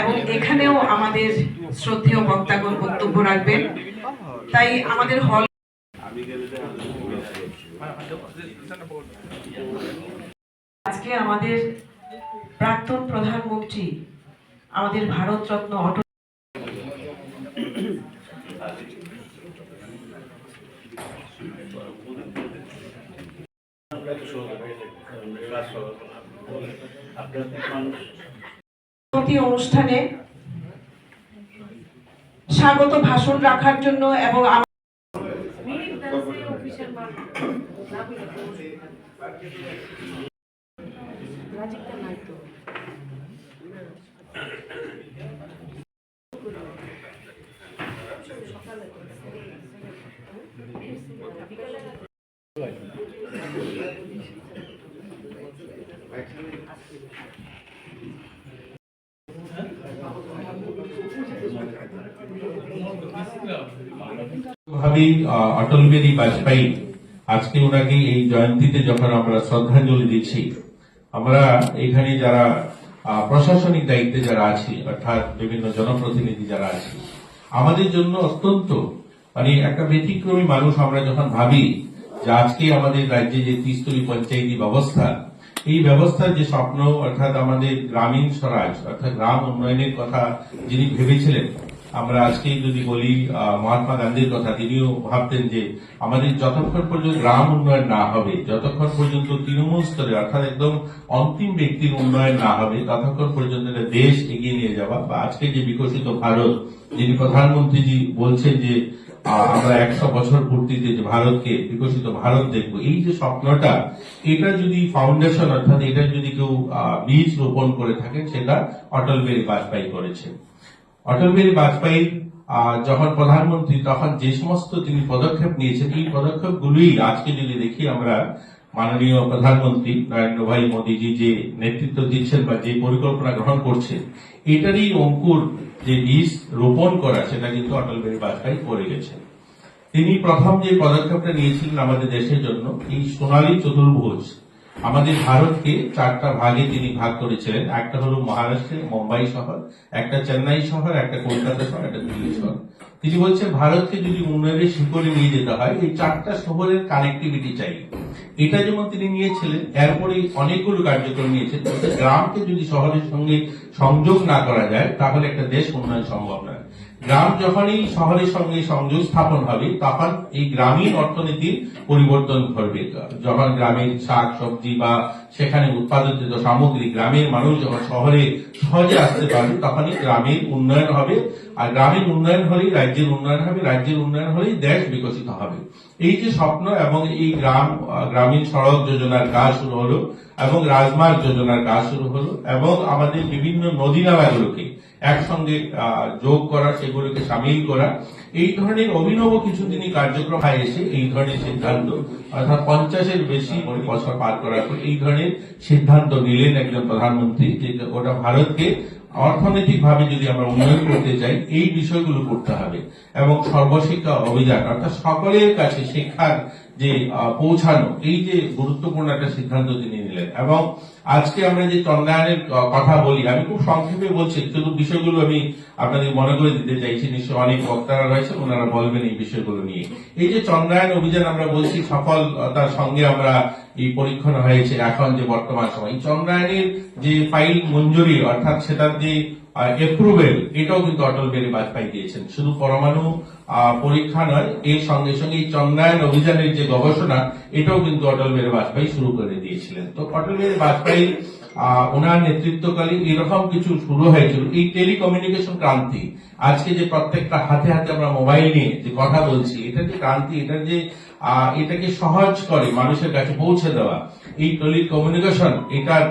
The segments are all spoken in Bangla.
এবং এখানেও আমাদের শ্রদ্ধেয় বক্তাগণ বক্তব্য রাখবেন। তাই আমাদের হল আজকে আমাদের প্রাক্তন প্রধানমন্ত্রী আমাদের ভারতরত্ন অটল অনুষ্ঠানে স্বাগত ভাষণ রাখার জন্য এবং আম- অটল বিহারী বাজপেয়ী, আজকে ওনাকে এই জয়ন্তীতে যখন আমরা শ্রদ্ধাঞ্জলি দিচ্ছি, আমরা এখানে যারা প্রশাসনিক দায়িত্বে যারা আছি, অর্থাৎ বিভিন্ন জনপ্রতিনিধি যারা আছি, আমাদের জন্য অত্যন্ত মানে একটা ব্যতিক্রমী মানুষ আমরা যখন ভাবি যে আজকে আমাদের রাজ্যে যে ত্রিস্তরী পঞ্চায়েতি ব্যবস্থা এই ব্যবস্থার যে স্বপ্ন, অর্থাৎ আমাদের গ্রামীণ স্বরাজ, অর্থাৎ গ্রাম উন্নয়নের কথা যিনি ভেবেছিলেন, আমরা আজকে যদি বলি মহাত্মা গান্ধীর কথা, তিনিও ভাবতেন যে আমাদের যতক্ষণ পর্যন্ত গ্রাম উন্নয়ন না হবে, যতক্ষণ পর্যন্ত তৃণমূল স্তরে, অর্থাৎ একদম অন্তিম ব্যক্তির উন্নয়ন না হবে, ততক্ষণ পর্যন্ত দেশ এগিয়ে নিয়ে যাওয়া বা আজকে যে বিকশিত ভারত, যিনি প্রধানমন্ত্রীজি বলছেন যে আমরা একশো বছর পূর্তিতে যে ভারতকে বিকশিত ভারত দেখব। এই যে স্বপ্নটা এটা যদি ফাউন্ডেশন অর্থাৎ এটা যদি কেউ বীজ রোপণ করে থাকেন সেটা অটল বিহারী বাজপেয়ী করেছে অটল বিহারী বাজপেয়ীর আহ, যখন প্রধানমন্ত্রী তখন যে সমস্ত তিনি পদক্ষেপ নিয়েছেন এই পদক্ষেপগুলোই আজকে যদি দেখি আমরা মাননীয় প্রধানমন্ত্রী নরেন্দ্র ভাই মোদীজি যে নেতৃত্ব দিচ্ছেন বা যে পরিকল্পনা গ্রহণ করছেন, এটারই অঙ্কুর যে বীজ রোপণ করা, সেটা কিন্তু অটল বিহারী বাজপেয়ী করে গেছেন। তিনি প্রথম যে পদক্ষেপটা নিয়েছিলেন আমাদের দেশের জন্য, এই সোনালী চতুর্ভুজ আমাদের ভারতকে চারটা ভাগে তিনি ভাগ করেছিলেন। একটা হলো মহারাষ্ট্রে মুম্বাই শহর, একটা চেন্নাই শহর, একটা কলকাতা শহর, একটা দিল্লি শহর। তিনি বলছেন, ভারতকে যদি উন্নয়নের শিখরে নিয়ে যেতে হয়, এই চারটা শহরের কানেক্টিভিটি চাই। এটা যেমন তিনি নিয়েছিলেন এরপরে অনেকগুলো কার্যক্রম নিয়েছেন। গ্রামকে যদি শহরের সঙ্গে সংযোগ না করা যায়, তাহলে একটা দেশ উন্নয়ন সম্ভব নয়। গ্রাম যখনই শহরের সঙ্গে সংযোগ স্থাপন হবে, তখন এই গ্রামীণ অর্থনীতির পরিবর্তন ঘটবে। যখন গ্রামের শাক, সবজি বা সেখানে উৎপাদিত সামগ্রী গ্রামের মানুষ যখন শহরে সহজে আসতে পারবে, তখনই গ্রামের উন্নয়ন হবে। আর গ্রামের উন্নয়ন হলেই রাজ্যের উন্নয়ন হবে, রাজ্যের উন্নয়ন হলেই দেশ বিকশিত হবে। এই যে স্বপ্ন এবং এই গ্রাম গ্রামীণ সড়ক যোজনার কাজ শুরু হলো এবং রাজমার্গ যোজনার কাজ শুরু হলো এবং আমাদের বিভিন্ন নদী নালাগুলোকে একসঙ্গে যোগ করা, সেগুলোকে সামিল করা। এই ধরনের অভিনব কিছু তিনি কার্যক্রম এসে এই ধরনের সিদ্ধান্ত, অর্থাৎ পঞ্চাশের বেশি বছর পার করার পর এই ধরনের সিদ্ধান্ত নিলেন একজন প্রধানমন্ত্রী, যে ওটা ভারতকে অর্থনৈতিক ভাবে যদি আমরা উন্নয়ন করতে চাই, এই বিষয়গুলো করতে হবে। এবং সর্বশিক্ষা অভিযান, অর্থাৎ সকলের কাছে শিক্ষার যে পৌঁছানো, এই যে গুরুত্বপূর্ণ একটা সিদ্ধান্ত তিনি নিলেন এবং আজকে আমরা যে চন্দ্রায়নের কথা বলি, আমি খুব সংক্ষেপে বলছি, কিন্তু বিষয়গুলো আমি আপনাদের মনে করে দিতে চাইছি, নিশ্চয় অনেক বক্তারা রয়েছেন ওনারা বলবেন এই বিষয়গুলো নিয়ে। এই যে চন্দ্রায়ন অভিযান আমরা বলছি সফলতার সঙ্গে আমরা এই পরীক্ষণ হয়েছে এখন যে বর্তমান সময়। চন্দ্রায়নের যে ফাইল মঞ্জুরি অর্থাৎ সেটার যে এপ্রুভেল এটাও কিন্তু অটল বিহারী বাজপেয়ী দিয়েছেন। শুধু পরমাণু পরীক্ষা নয়, এর সঙ্গে সঙ্গে চন্দ্রায়ন অভিযানের যে গবেষণা, এটাও কিন্তু অটল বিহারী বাজপেয়ী শুরু করে দিয়েছিলেন। তো অটল বিহারী বাজপেয়ী ওনার নেতৃত্বকালে এরকম কিছু শুরু হয়েছিল। এই টেলিকমিউনিকেশন ক্রান্তি, আজকে যে প্রত্যেকটা হাতে হাতে আমরা মোবাইল নিয়ে যে কথা বলছি, এটা যে ক্রান্তি, এটা যে এটাকে সহজ করে মানুষের কাছে পৌঁছে দেওয়া, এই টেলিকমিউনিকেশন, এটার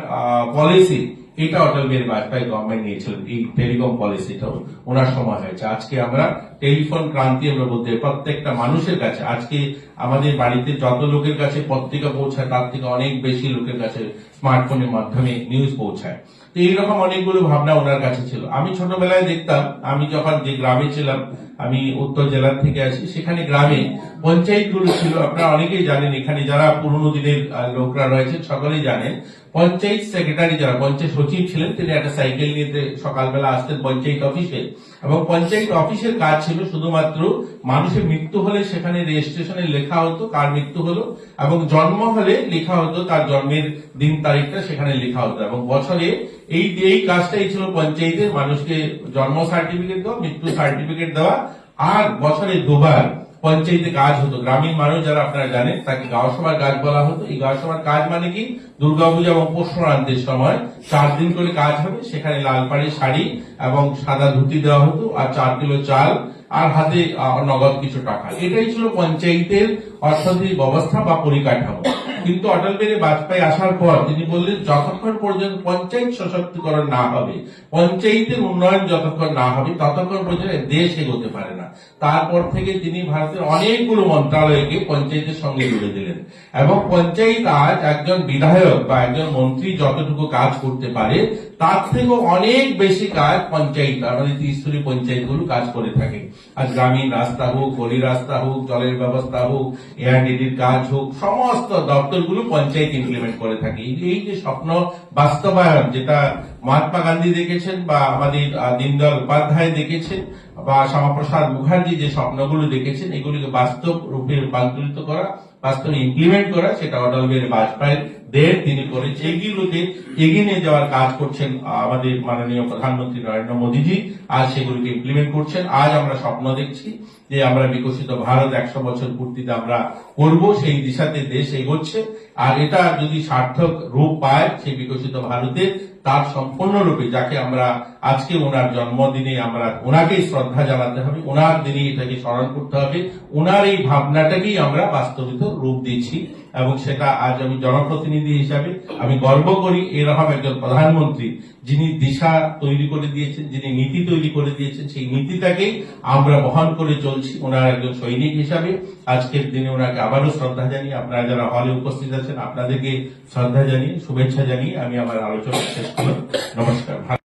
পলিসি এটা অটল বিহারী বাজপেয়ী গভর্নমেন্ট নিয়েছিলেন এই টেলিকম পলিসিটাও ওনার সময় হয়েছে। আজকে আমরা টেলিফোন ক্রান্তি আমরা বলতে প্রত্যেকটা মানুষের কাছে। আজকে আমাদের বাড়িতে যত লোকের কাছে পত্রিকা পৌঁছায়, তার থেকে অনেক বেশি লোকের কাছে স্মার্টফোনের মাধ্যমে নিউজ পৌঁছায়। তো এইরকম অনেকগুলো ভাবনা ওনার কাছে ছিল। আমি ছোটবেলায় দেখতাম, আমি যখন যে গ্রামে ছিলাম, আমি উত্তর জেলার থেকে আসি, সেখানে গ্রামে পঞ্চায়েতগুলো ছিল, আপনারা অনেকেই জানেন, এখানে যারা পুরনো দিনের লোকরা রয়েছে, সকলেই জানেন, পঞ্চায়েত সেক্রেটারি যারা, পঞ্চায়েত সচিব ছিলেন, তিনি একটা সাইকেল নিয়ে সকালবেলা আসতেন পঞ্চায়েত অফিসে এবং পঞ্চায়েত অফিসের কাজ শুধুমাত্র মানুষের মৃত্যু হলে সেখানে রেজিস্ট্রেশনে লেখা হতো কার মৃত্যু হলো, এবং জন্ম হলে লেখা হতো তার জন্মের দিন তারিখটা সেখানে লেখা হতো, এবং বছরে এই এই কাজটাই ছিল পঞ্চায়েতের মানুষকে জন্ম সার্টিফিকেট দেওয়া, মৃত্যু সার্টিফিকেট দেওয়া, আর বছরে দুবার পঞ্চায়েতে কাজ হতো। গ্রামীণ মানুষ যারা আপনারা জানেন, তাকে গাঁও সভার কাজ বলা হতো। এই গাঁও সভার কাজ মানে কি? দুর্গাপূজা এবং পৌষ সংক্রান্তির সময় চার দিন করে কাজ হবে, সেখানে লাল পাড়ের শাড়ি এবং সাদা ধুতি দেওয়া হতো, আর চার কিলো চাল আর হাতে নগদ কিছু টাকা। এটাই ছিল পঞ্চায়েতের অর্থনৈতিক ব্যবস্থা বা পরিকাঠামো। কিন্তু অটল বিহারী বাজপেয়ী আসার পর তিনি বললেন, যতক্ষণ পর্যন্ত পঞ্চায়েত সশক্তিকরণ না হবে, পঞ্চায়েতের উন্নয়ন যতক্ষণ না হবে, ততক্ষণ পর্যন্ত দেশ এগোতে পারে না। তারপর থেকে তিনি ভারতের অনেকগুলো মন্ত্রণালয়কে পঞ্চায়েতের সঙ্গে জুড়ে দিলেন। এবং পঞ্চায়েত আজ একজন বিধায়ক বা একজন মন্ত্রী যতটুকু কাজ করতে পারে তার থেকেও অনেক বেশি কাজ পঞ্চায়েত আমাদের পঞ্চায়েতগুলো কাজ করে থাকে। আর গ্রামীণ রাস্তা হোক, গলি রাস্তা হোক, জলের ব্যবস্থা হোক এআরডিডির কাজ হোক, সমস্ত দপ্তরগুলো পঞ্চায়েত ইমপ্লিমেন্ট করে থাকে। এই যে- স্বপ্ন বাস্তবায়ন, যেটা মহাত্মা গান্ধী দেখেছেন বা আমাদের দীনদয়াল উপাধ্যায় দেখেছেন, বা শ্যামাপ্রসাদ মুখার্জি যে স্বপ্নগুলো দেখেছেন, এগুলিকে বাস্তব রূপে রূপান্তরিত করা, বাস্তবে ইমপ্লিমেন্ট করা, সেটা অটল বিহারী বাজপেয়ীর দের তিনি করেছেন এগুলোকে এগিয়ে নিয়ে যাওয়ার কাজ করছেন আমাদের মাননীয় প্রধানমন্ত্রী নরেন্দ্র মোদীজি। আজ সেগুলিকে ইমপ্লিমেন্ট করছেন। আজ আমরা স্বপ্ন দেখছি যে আমরা বিকশিত ভারত, একশো বছর পূর্তিতে আমরা করব, সেই দিশাতে দেশ এগোচ্ছে। আর এটা যদি সার্থক রূপ পায় সেই বিকশিত ভারতে, তার সম্পূর্ণরূপে, যাকে আমরা আজকে ওনার জন্মদিনে আমরা ওনাকেই শ্রদ্ধা জানাতে হবে, ওনার দিনে এটাকে স্মরণ করতে হবে, ওনার এই ভাবনাটাকেই আমরা বাস্তবিত রূপ দিচ্ছি এবং সেটা আজ আমি জনপ্রতিনিধি হিসাবে আমি গর্ব করি। এরকম একজন প্রধানমন্ত্রী যিনি দিশা তৈরি করে দিয়েছেন, যিনি নীতি তৈরি করে দিয়েছেন, সেই নীতিটাকেই আমরা বহন করে চলছি ওনার একজন সৈনিক হিসাবে। আজকের দিনে ওনাকে আবারও শ্রদ্ধা জানিয়ে আপনারা যারা হলে উপস্থিত আছেন, আপনাদেরকে শ্রদ্ধা জানিয়ে শুভেচ্ছা জানিয়ে আমি আমার আলোচনা শেষ করলাম। নমস্কার